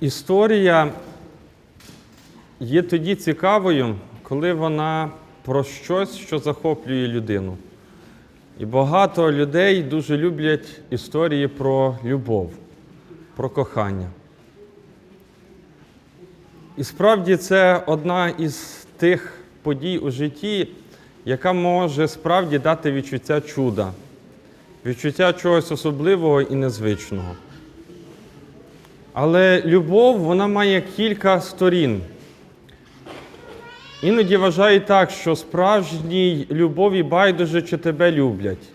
Історія є тоді цікавою, коли вона про щось, що захоплює людину. І багато людей дуже люблять історії про любов, про кохання. І справді це одна із тих подій у житті, яка може справді дати відчуття чуда, відчуття чогось особливого і незвичного. Але любов вона має кілька сторін. Іноді вважають так, що справжній любові байдуже чи тебе люблять.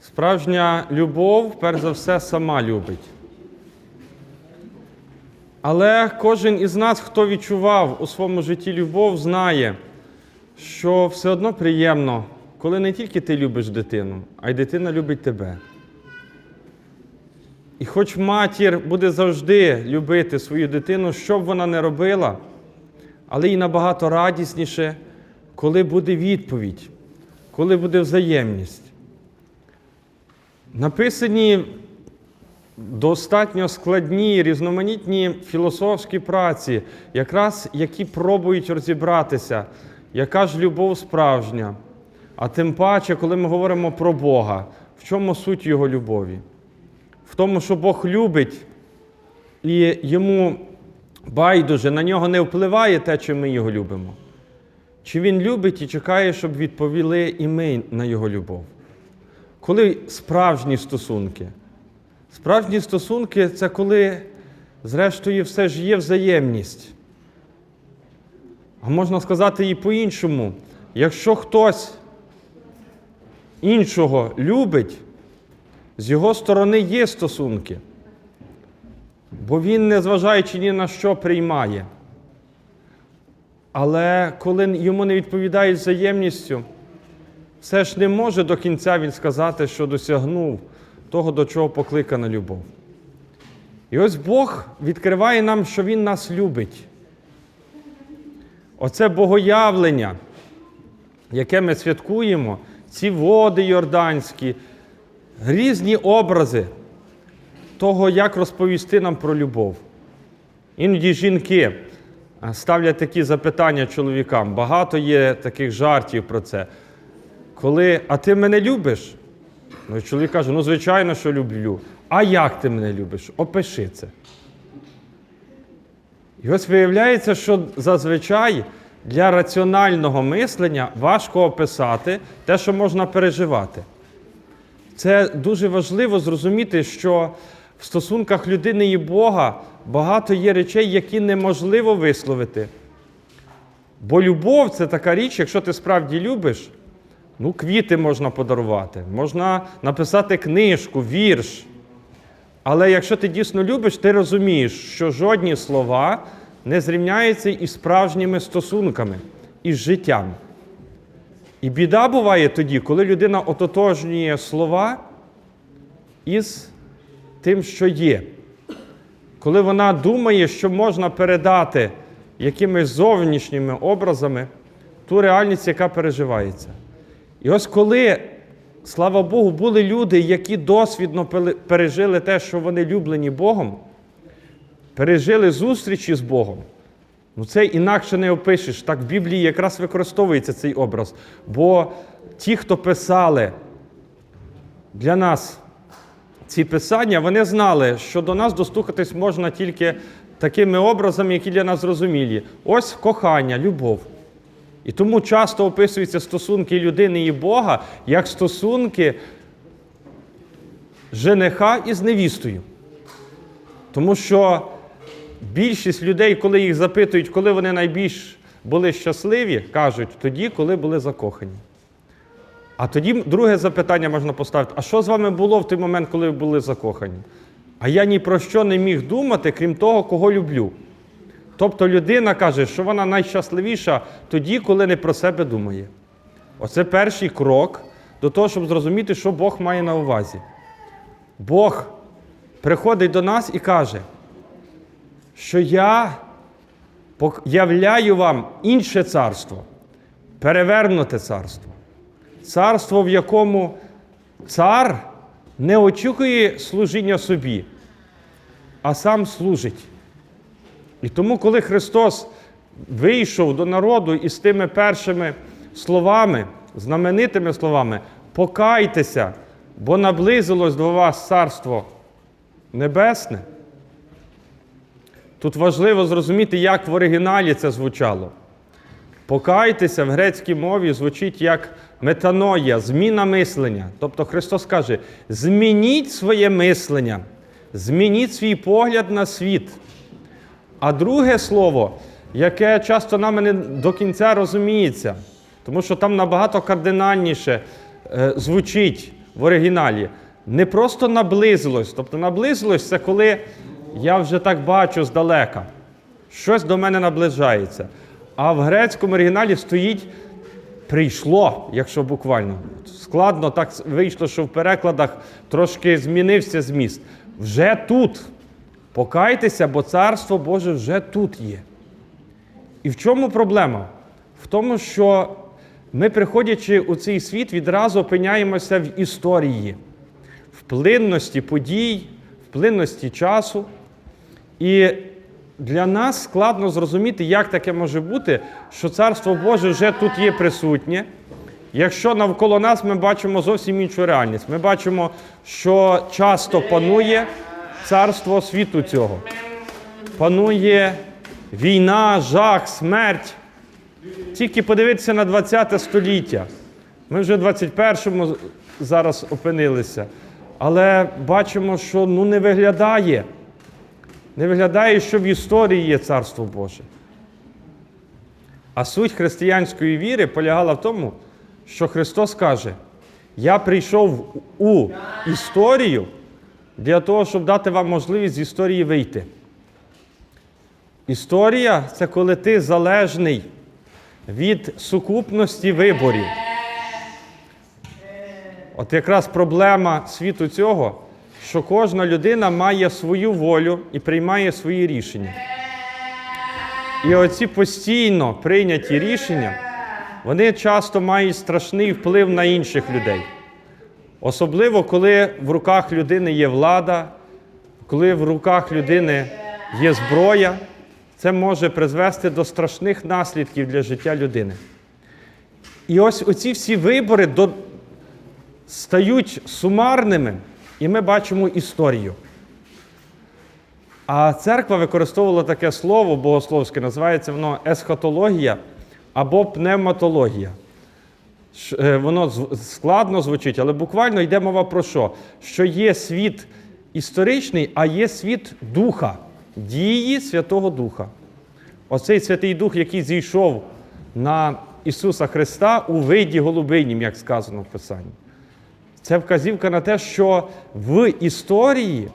Справжня любов, перш за все, сама любить. Але кожен із нас, хто відчував у своєму житті любов, знає, що все одно приємно, коли не тільки ти любиш дитину, а й дитина любить тебе. І хоч матір буде завжди любити свою дитину, що б вона не робила, але їй набагато радісніше, коли буде відповідь, коли буде взаємність. Написані достатньо складні, різноманітні філософські праці, якраз які пробують розібратися, яка ж любов справжня. А тим паче, коли ми говоримо про Бога, в чому суть Його любові? В тому, що Бог любить, і йому байдуже, на нього не впливає те, чи ми його любимо. Чи він любить і чекає, щоб відповіли і ми на його любов. Коли справжні стосунки? Справжні стосунки це коли, зрештою, все ж є взаємність. А можна сказати і по-іншому, якщо хтось іншого любить, з його сторони є стосунки, бо він, незважаючи ні на що, приймає. Але коли йому не відповідають взаємністю, все ж не може до кінця він сказати, що досягнув того, до чого покликана любов. І ось Бог відкриває нам, що Він нас любить. Оце богоявлення, яке ми святкуємо, ці води йорданські, різні образи того, як розповісти нам про любов. Іноді жінки ставлять такі запитання чоловікам. Багато є таких жартів про це. Коли, а ти мене любиш? Ну, чоловік каже, ну, звичайно, що люблю. А як ти мене любиш? Опиши це. І ось виявляється, що зазвичай для раціонального мислення важко описати те, що можна переживати. Це дуже важливо зрозуміти, що в стосунках людини і Бога багато є речей, які неможливо висловити. Бо любов це така річ, якщо ти справді любиш, ну, квіти можна подарувати, можна написати книжку, вірш. Але якщо ти дійсно любиш, ти розумієш, що жодні слова не зрівняються із справжніми стосунками, із життям. І біда буває тоді, коли людина ототожнює слова із тим, що є. Коли вона думає, що можна передати якимись зовнішніми образами ту реальність, яка переживається. І ось коли, слава Богу, були люди, які досвідно пережили те, що вони люблені Богом, пережили зустрічі з Богом. Ну, це інакше не опишеш. Так в Біблії якраз використовується цей образ. Бо ті, хто писали для нас ці писання, вони знали, що до нас достукатись можна тільки такими образами, які для нас зрозумілі. Ось кохання, любов. І тому часто описуються стосунки людини і Бога як стосунки жениха із невістою. Тому що більшість людей, коли їх запитують, коли вони найбільш були щасливі, кажуть тоді, коли були закохані. А тоді друге запитання можна поставити: а що з вами було в той момент, коли ви були закохані? А я ні про що не міг думати, крім того, кого люблю. Тобто людина каже, що вона найщасливіша тоді, коли не про себе думає. Оце перший крок до того, щоб зрозуміти, що Бог має на увазі. Бог приходить до нас і каже, що я являю вам інше царство, перевернуте царство. Царство, в якому цар не очікує служіння собі, а сам служить І тому, коли Христос вийшов до народу із тими першими словами, знаменитими словами, покайтеся, бо наблизилось до вас царство небесне. Тут важливо зрозуміти, як в оригіналі це звучало. Покайтеся в грецькій мові звучить як метаноя, зміна мислення. Тобто Христос каже: змініть своє мислення, змініть свій погляд на світ. А друге слово, яке часто нам не до кінця розуміється, тому що там набагато кардинальніше е, звучить в оригіналі, не просто наблизилось. Тобто наблизилось це коли я вже так бачу здалека, щось до мене наближається. А в грецькому оригіналі стоїть прийшло, якщо буквально. Складно так вийшло, що в перекладах трошки змінився зміст. Вже тут. Покайтеся, бо Царство Боже вже тут є. І в чому проблема? В тому, що ми, приходячи у цей світ, відразу опиняємося в історії, в плинності подій, в плинності часу. І для нас складно зрозуміти, як таке може бути, що Царство Боже вже тут є присутнє. Якщо навколо нас ми бачимо зовсім іншу реальність. Ми бачимо, що часто панує царство світу цього. Панує війна, жах, смерть. Тільки подивитися на 20 століття. Ми вже в 21-му зараз опинилися. Але бачимо, що ну, не виглядає. Не виглядає, що в історії є Царство Боже. А суть християнської віри полягала в тому, що Христос каже: Я прийшов у історію для того, щоб дати вам можливість з історії вийти. Історія це коли ти залежний від сукупності виборів. От якраз проблема світу цього, що кожна людина має свою волю і приймає свої рішення. І оці постійно прийняті рішення, вони часто мають страшний вплив на інших людей. Особливо, коли в руках людини є влада, коли в руках людини є зброя, це може призвести до страшних наслідків для життя людини. І ось оці всі вибори до... стають сумарними, і ми бачимо історію. А церква використовувала таке слово богословське, називається воно есхатологія або пневматологія. Е, Воно складно звучить, але буквально йде мова про що? Що є світ історичний, а є світ духа, дії Святого Духа. Оцей Святий Дух, який зійшов на Ісуса Христа у виді голубинім, як сказано в Писанні. Це вказівка на те, що в історії,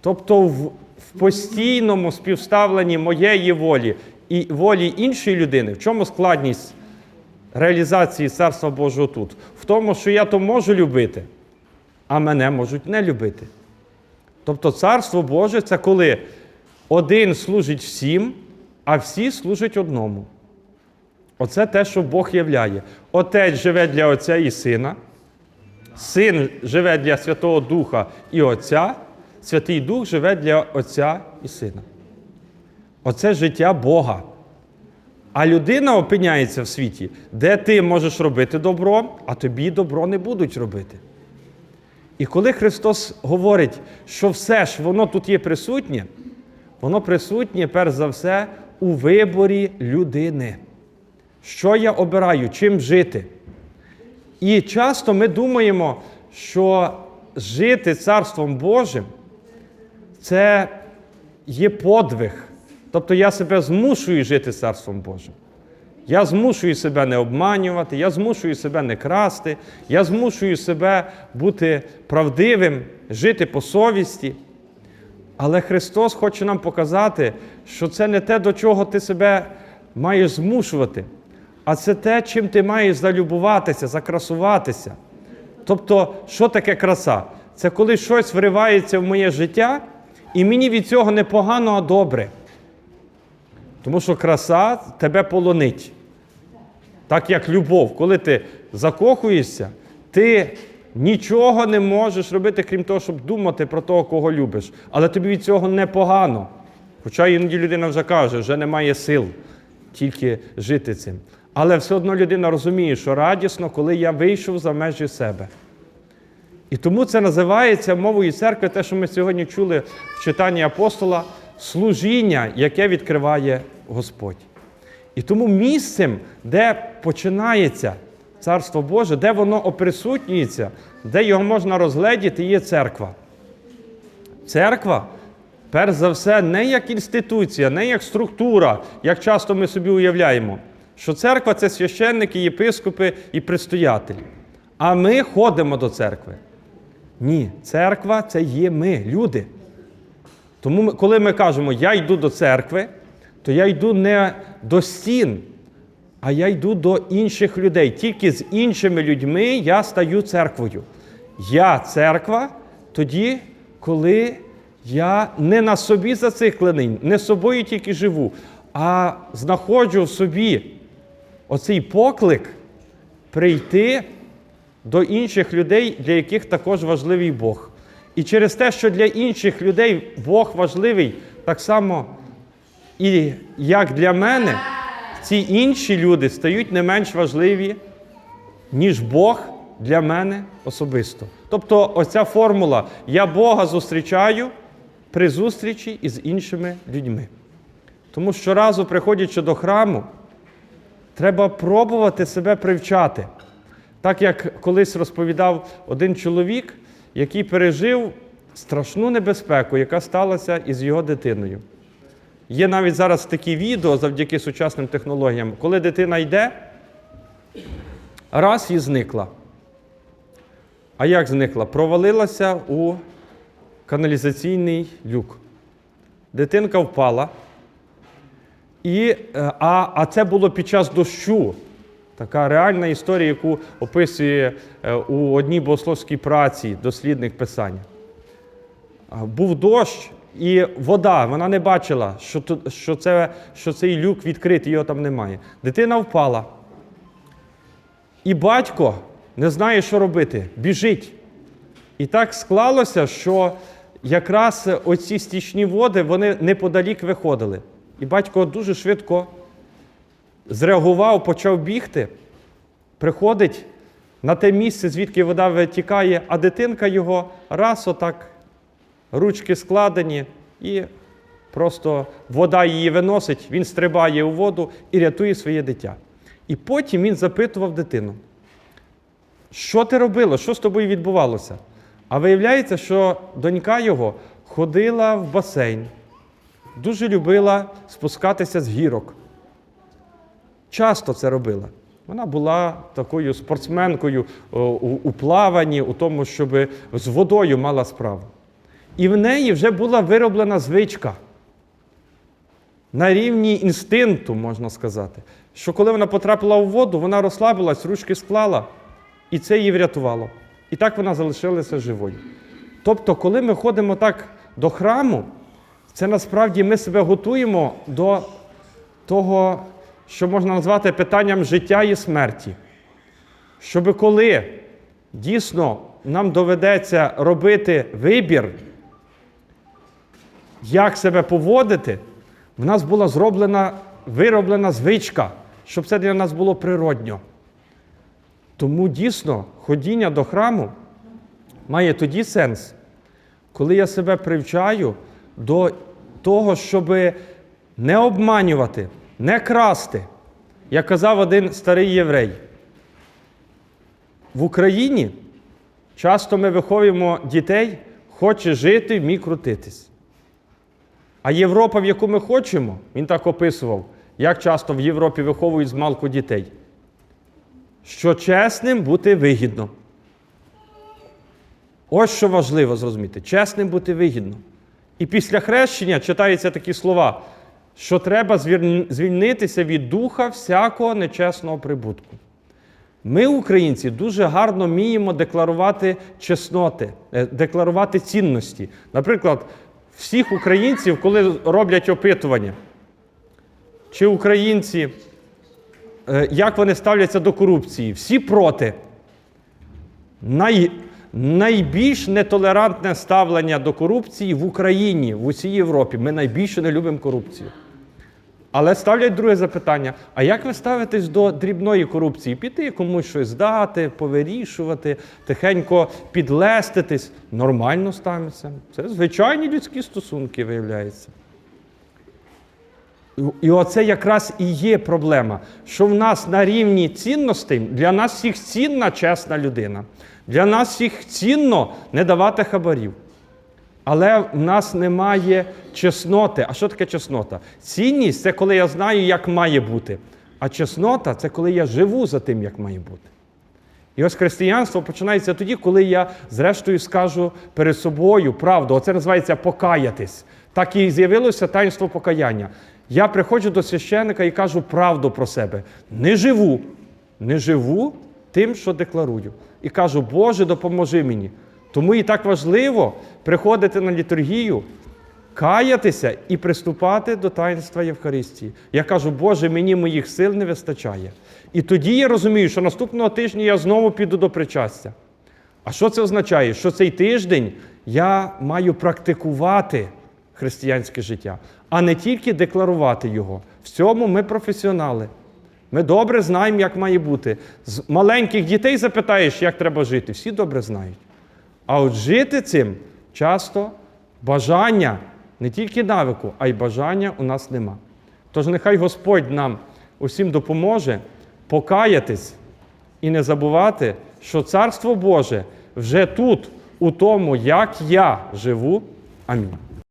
тобто в, постійному співставленні моєї волі і волі іншої людини, в чому складність реалізації Царства Божого тут? В тому, що я то можу любити, а мене можуть не любити. Тобто Царство Боже це коли один служить всім, а всі служать одному. Оце те, що Бог являє. Отець живе для Отця і Сина. Син живе для Святого Духа і Отця, Святий Дух живе для Отця і Сина. Оце життя Бога. А людина опиняється в світі, де ти можеш робити добро, а тобі добро не будуть робити. І коли Христос говорить, що все ж воно тут є присутнє, воно присутнє, перш за все, у виборі людини. Що я обираю, чим жити? І часто ми думаємо, що жити Царством Божим це є подвиг. Тобто я себе змушую жити Царством Божим. Я змушую себе не обманювати, я змушую себе не красти, я змушую себе бути правдивим, жити по совісті. Але Христос хоче нам показати, що це не те, до чого ти себе маєш змушувати, а це те, чим ти маєш залюбуватися, закрасуватися. Тобто, що таке краса? Це коли щось вривається в моє життя, і мені від цього не погано, а добре. Тому що краса тебе полонить. Так як любов, коли ти закохуєшся, ти нічого не можеш робити, крім того, щоб думати про того, кого любиш. Але тобі від цього непогано. Хоча іноді людина вже каже, вже немає сил тільки жити цим. Але все одно людина розуміє, що радісно, коли я вийшов за межі себе. І тому це називається мовою церкви, те, що ми сьогодні чули в читанні апостола, служіння, яке відкриває Господь. І тому місцем, де починається Царство Боже, де воно оприсутнюється, де його можна розгледіти, є церква. Церква, перш за все, не як інституція, не як структура, як часто ми собі уявляємо, що церква це священники, єпископи і предстоятелі. А ми ходимо до церкви. Ні, церква це є ми, люди. Тому, коли ми кажемо, я йду до церкви, то я йду не до стін, а я йду до інших людей. Тільки з іншими людьми я стаю церквою. Я церква тоді, коли я не на собі зациклений, не собою тільки живу, а знаходжу в собі оцей поклик прийти до інших людей, для яких також важливий Бог. І через те, що для інших людей Бог важливий, так само і як для мене, ці інші люди стають не менш важливі, ніж Бог для мене особисто. Тобто, оця формула я Бога зустрічаю при зустрічі із іншими людьми. Тому щоразу, приходячи до храму, треба пробувати себе привчати. Так як колись розповідав один чоловік, який пережив страшну небезпеку, яка сталася із його дитиною. Є навіть зараз такі відео завдяки сучасним технологіям, коли дитина йде, раз і зникла. А як зникла? Провалилася у каналізаційний люк. Дитинка впала. І, е, а, а це було під час дощу. Така реальна історія, яку описує е, у одній богословській праці дослідних писань. Був дощ і вода, вона не бачила, що, що, це, що цей люк відкритий, його там немає. Дитина впала. І батько не знає, що робити, біжить. І так склалося, що якраз оці стічні води вони неподалік виходили. І батько дуже швидко зреагував, почав бігти, приходить на те місце, звідки вода витікає, а дитинка його раз отак, ручки складені, і просто вода її виносить, він стрибає у воду і рятує своє дитя. І потім він запитував дитину, що ти робила, що з тобою відбувалося? А виявляється, що донька його ходила в басейн, дуже любила спускатися з гірок. Часто це робила. Вона була такою спортсменкою у, плаванні, у тому, щоб з водою мала справу. І в неї вже була вироблена звичка на рівні інстинкту, можна сказати, що коли вона потрапила у воду, вона розслабилась, ручки склала, і це її врятувало. І так вона залишилася живою. Тобто, коли ми ходимо так до храму, це насправді ми себе готуємо до того, що можна назвати питанням життя і смерті. Щоб коли дійсно нам доведеться робити вибір, як себе поводити, в нас була зроблена, вироблена звичка, щоб це для нас було природньо. Тому дійсно ходіння до храму має тоді сенс, коли я себе привчаю до того, щоб не обманювати, не красти. Як казав один старий єврей. В Україні часто ми виховуємо дітей, хоче жити, вмій крутитись. А Європа, в яку ми хочемо, він так описував, як часто в Європі виховують змалку дітей. Що чесним бути вигідно. Ось що важливо зрозуміти: чесним бути вигідно. І після хрещення читаються такі слова, що треба звільнитися від духа всякого нечесного прибутку. Ми, українці, дуже гарно вміємо декларувати чесноти, е, декларувати цінності. Наприклад, всіх українців, коли роблять опитування, чи українці, е, як вони ставляться до корупції, всі проти. Най, найбільш нетолерантне ставлення до корупції в Україні, в усій Європі. Ми найбільше не любимо корупцію. Але ставлять друге запитання: а як ви ставитесь до дрібної корупції? Піти комусь щось дати, повирішувати, тихенько підлеститись? Нормально ставимося. Це звичайні людські стосунки, виявляється. І- оце якраз і є проблема, що в нас на рівні цінностей для нас всіх цінна чесна людина. Для нас всіх цінно не давати хабарів. Але в нас немає чесноти. А що таке чеснота? Цінність це коли я знаю, як має бути. А чеснота це коли я живу за тим, як має бути. І ось християнство починається тоді, коли я, зрештою, скажу перед собою правду. Оце називається покаятись. Так і з'явилося таїнство покаяння. Я приходжу до священника і кажу правду про себе. Не живу, не живу тим, що декларую. І кажу, Боже, допоможи мені. Тому і так важливо приходити на літургію, каятися і приступати до таїнства Євхаристії. Я кажу, Боже, мені моїх сил не вистачає. І тоді я розумію, що наступного тижня я знову піду до причастя. А що це означає? Що цей тиждень я маю практикувати християнське життя, а не тільки декларувати його. В цьому ми професіонали. Ми добре знаємо, як має бути. З маленьких дітей запитаєш, як треба жити. Всі добре знають. А от жити цим часто бажання, не тільки навику, а й бажання у нас нема. Тож нехай Господь нам усім допоможе покаятись і не забувати, що Царство Боже вже тут, у тому, як я живу. Амінь.